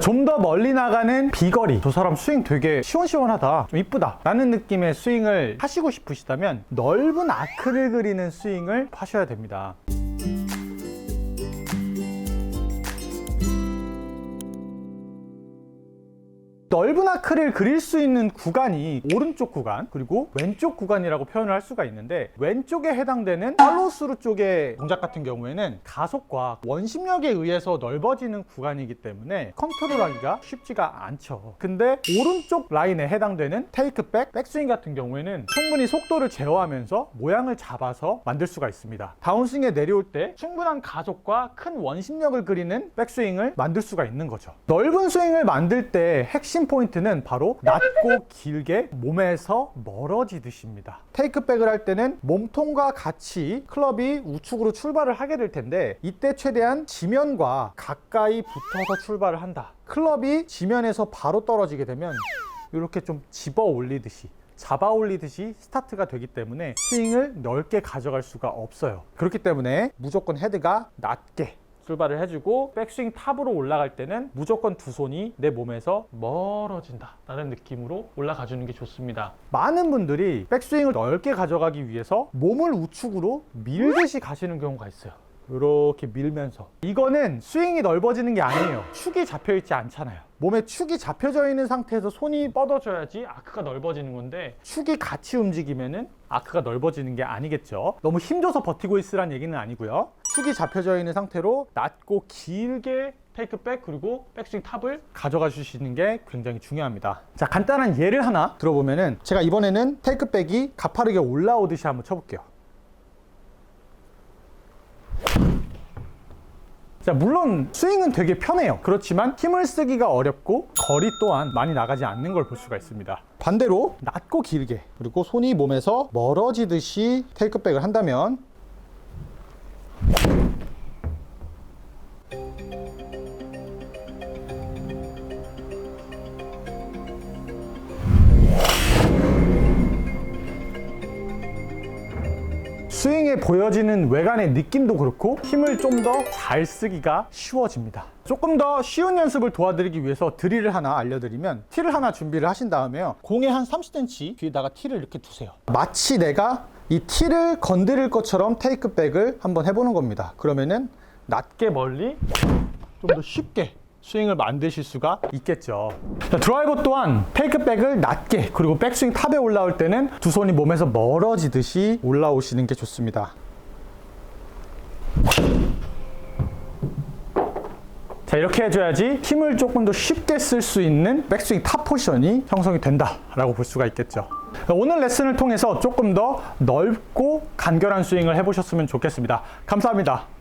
좀 더 멀리 나가는 비거리. 저 사람 스윙 되게 시원시원하다. 좀 이쁘다. 라는 느낌의 스윙을 하시고 싶으시다면 넓은 아크를 그리는 스윙을 하셔야 됩니다 넓은 아크를 그릴 수 있는 구간이 오른쪽 구간 그리고 왼쪽 구간이라고 표현을 할 수가 있는데 왼쪽에 해당되는 팔로스루 쪽의 동작 같은 경우에는 가속과 원심력에 의해서 넓어지는 구간이기 때문에 컨트롤하기가 쉽지가 않죠. 근데 오른쪽 라인에 해당되는 테이크백, 백스윙 같은 경우에는 충분히 속도를 제어하면서 모양을 잡아서 만들 수가 있습니다. 다운스윙에 내려올 때 충분한 가속과 큰 원심력을 그리는 백스윙을 만들 수가 있는 거죠. 넓은 스윙을 만들 때 핵심 포인트는 바로 낮고 길게 몸에서 멀어지듯입니다. 테이크백을 할 때는 몸통과 같이 클럽이 우측으로 출발을 하게 될 텐데 이때 최대한 지면과 가까이 붙어서 출발을 한다. 클럽이 지면에서 바로 떨어지게 되면 이렇게 좀 집어 올리듯이 잡아 올리듯이 스타트가 되기 때문에 스윙을 넓게 가져갈 수가 없어요. 그렇기 때문에 무조건 헤드가 낮게 출발을 해주고 백스윙 탑으로 올라갈 때는 무조건 두 손이 내 몸에서 멀어진다 라는 느낌으로 올라가 주는 게 좋습니다. 많은 분들이 백스윙을 넓게 가져가기 위해서 몸을 우측으로 밀듯이 가시는 경우가 있어요. 이렇게 밀면서. 이거는 스윙이 넓어지는 게 아니에요. 축이 잡혀 있지 않잖아요. 몸에 축이 잡혀져 있는 상태에서 손이 뻗어져야지 아크가 넓어지는 건데 축이 같이 움직이면은 아크가 넓어지는 게 아니겠죠. 너무 힘줘서 버티고 있으란 얘기는 아니고요 축이 잡혀져 있는 상태로 낮고 길게 테이크백 그리고 백스윙 탑을 가져가 주시는 게 굉장히 중요합니다 자 간단한 예를 하나 들어보면은 제가 이번에는 테이크백이 가파르게 올라오듯이 한번 쳐볼게요 자, 물론 스윙은 되게 편해요. 그렇지만 힘을 쓰기가 어렵고 거리 또한 많이 나가지 않는 걸 볼 수가 있습니다. 반대로 낮고 길게 그리고 손이 몸에서 멀어지듯이 테이크백을 한다면 스윙에 보여지는 외관의 느낌도 그렇고 힘을 좀 더 잘 쓰기가 쉬워집니다. 조금 더 쉬운 연습을 도와드리기 위해서 드릴을 하나 알려드리면 티를 하나 준비를 하신 다음에요. 공에 한 30cm 뒤에다가 티를 이렇게 두세요. 마치 내가 이 티를 건드릴 것처럼 테이크백을 한번 해보는 겁니다. 그러면은 낮게 멀리 좀 더 쉽게 스윙을 만드실 수가 있겠죠. 자, 드라이버 또한 테이크백을 낮게 그리고 백스윙 탑에 올라올 때는 두 손이 몸에서 멀어지듯이 올라오시는 게 좋습니다. 자 이렇게 해줘야지 힘을 조금 더 쉽게 쓸 수 있는 백스윙 탑 포션이 형성이 된다라고 볼 수가 있겠죠. 오늘 레슨을 통해서 조금 더 넓고 간결한 스윙을 해보셨으면 좋겠습니다. 감사합니다.